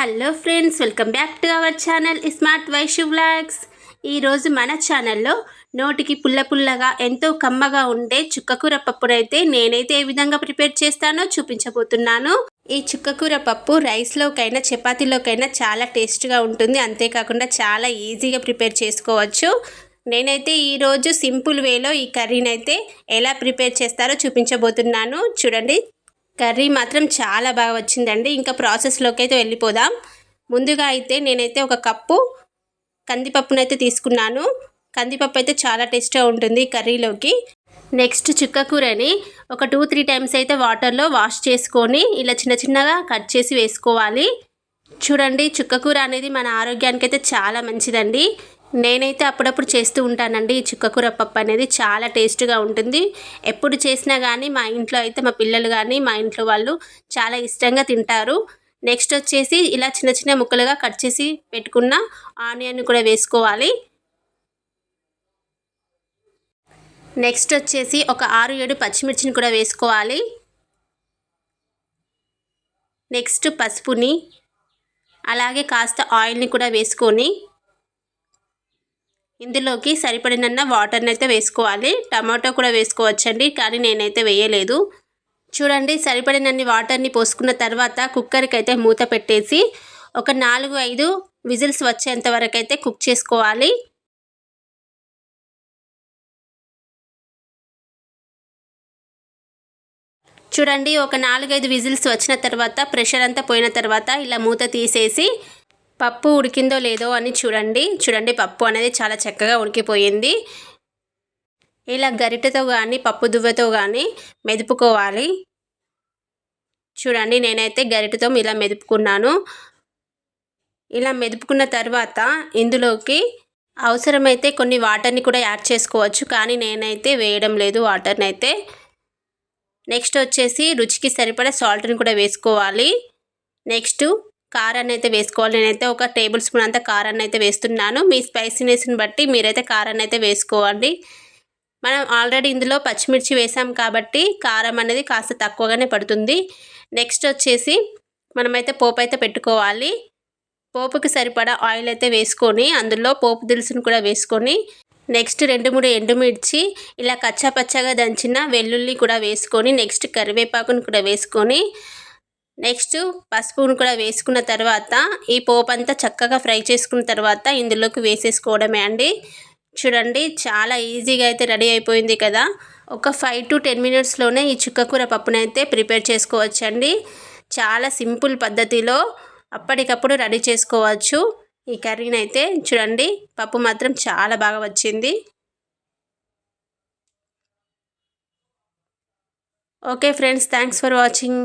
Hello friends welcome back to our channel smart Vaishu blogs ఈరోజు మన ఛానల్లో నోటికి పుల్ల పుల్లగా ఎంతో కమ్మగా ఉండే చుక్కకూర పప్పునైతే నేనైతే ఏ విధంగా ప్రిపేర్ చేస్తానో చూపించబోతున్నాను. ఈ చుక్కకూర పప్పు రైస్లోకైనా చపాతీలోకైనా చాలా టేస్ట్గా ఉంటుంది. అంతేకాకుండా చాలా ఈజీగా ప్రిపేర్ చేసుకోవచ్చు. నేనైతే ఈరోజు సింపుల్ వేలో ఈ కర్రీని అయితే ఎలా ప్రిపేర్ చేస్తారో చూపించబోతున్నాను. చూడండి. కర్రీ మాత్రం చాలా బాగా వచ్చిందండి. ఇంకా ప్రాసెస్లోకి అయితే వెళ్ళిపోదాం. ముందుగా అయితే నేనైతే ఒక కప్పు కందిపప్పునైతే తీసుకున్నాను. కందిపప్పు అయితే చాలా టేస్ట్గా ఉంటుంది కర్రీలోకి. నెక్స్ట్ చుక్కకూరని ఒక టూ త్రీ టైమ్స్ అయితే వాటర్లో వాష్ చేసుకొని ఇలా చిన్న చిన్నగా కట్ చేసి వేసుకోవాలి. చూడండి చుక్కకూర అనేది మన ఆరోగ్యానికి అయితే చాలా మంచిదండి. నేనైతే అప్పుడప్పుడు చేస్తూ ఉంటానండి. ఈ చుక్కకూర పప్పు అనేది చాలా టేస్ట్గా ఉంటుంది. ఎప్పుడు చేసినా కానీ మా ఇంట్లో అయితే మా పిల్లలు కానీ మా ఇంట్లో వాళ్ళు చాలా ఇష్టంగా తింటారు. నెక్స్ట్ వచ్చేసి ఇలా చిన్న చిన్న ముక్కలుగా కట్ చేసి పెట్టుకున్న ఆనియన్ కూడా వేసుకోవాలి. నెక్స్ట్ వచ్చేసి ఒక ఆరు ఏడు పచ్చిమిర్చిని కూడా వేసుకోవాలి. నెక్స్ట్ పసుపుని అలాగే కాస్త ఆయిల్ని కూడా వేసుకొని ఇందులోకి సరిపడినన్న వాటర్ని అయితే వేసుకోవాలి. టమాటో కూడా వేసుకోవచ్చండి కానీ నేనైతే వేయలేదు. చూడండి సరిపడినన్ని వాటర్ని పోసుకున్న తర్వాత కుక్కర్కి అయితే మూత పెట్టేసి ఒక నాలుగు ఐదు విజిల్స్ వచ్చేంత వరకు అయితే కుక్ చేసుకోవాలి. చూడండి ఒక నాలుగైదు విజిల్స్ వచ్చిన తర్వాత ప్రెషర్ అంతా పోయిన తర్వాత ఇలా మూత తీసేసి పప్పు ఉడికిందో లేదో అని చూడండి. చూడండి పప్పు అనేది చాలా చక్కగా ఉడికిపోయింది. ఇలా గరిటెతో కానీ పప్పు దువ్వతో కానీ మెదుపుకోవాలి. చూడండి నేనైతే గరిటెతో ఇలా మెదుపుకున్నాను. ఇలా మెదుపుకున్న తర్వాత ఇందులోకి అవసరమైతే కొన్ని వాటర్ని కూడా యాడ్ చేసుకోవచ్చు. కానీ నేనైతే వేయడం లేదు వాటర్ని అయితే నెక్స్ట్ వచ్చేసి రుచికి సరిపడా సాల్ట్ని కూడా వేసుకోవాలి. నెక్స్ట్ కారాన్ని అయితే వేసుకోవాలి. నేనైతే ఒక టేబుల్ స్పూన్ అంత కారాన్ని అయితే వేస్తున్నాను. మీ స్పైసీనెస్ని బట్టి మీరైతే కారాన్ని అయితే వేసుకోవాలి మనం ఆల్రెడీ ఇందులో పచ్చిమిర్చి వేసాం కాబట్టి కారం అనేది కాస్త తక్కువగానే పడుతుంది. నెక్స్ట్ వచ్చేసి మనమైతే పోపు అయితే పెట్టుకోవాలి. పోపుకి సరిపడా ఆయిల్ అయితే వేసుకొని అందులో పోపు దినుసును కూడా వేసుకొని నెక్స్ట్ రెండు మూడు ఎండుమిర్చి ఇలా కచ్చాపచ్చగా దంచిన వెల్లుల్లి కూడా వేసుకొని నెక్స్ట్ కరివేపాకును కూడా వేసుకొని నెక్స్ట్ పసుపును కూడా వేసుకున్న తర్వాత ఈ పోపు అంతా చక్కగా ఫ్రై చేసుకున్న తర్వాత ఇందులోకి వేసేసుకోవడమే అండి. చూడండి చాలా ఈజీగా అయితే రెడీ అయిపోయింది కదా. ఒక ఫైవ్ టు టెన్ మినిట్స్లోనే ఈ చుక్కకూర పప్పునైతే ప్రిపేర్ చేసుకోవచ్చండి. చాలా సింపుల్ పద్ధతిలో అప్పటికప్పుడు రెడీ చేసుకోవచ్చు. ఈ కర్రీని అయితే చూడండి పప్పు మాత్రం చాలా బాగా వచ్చింది. Okay friends thanks for watching.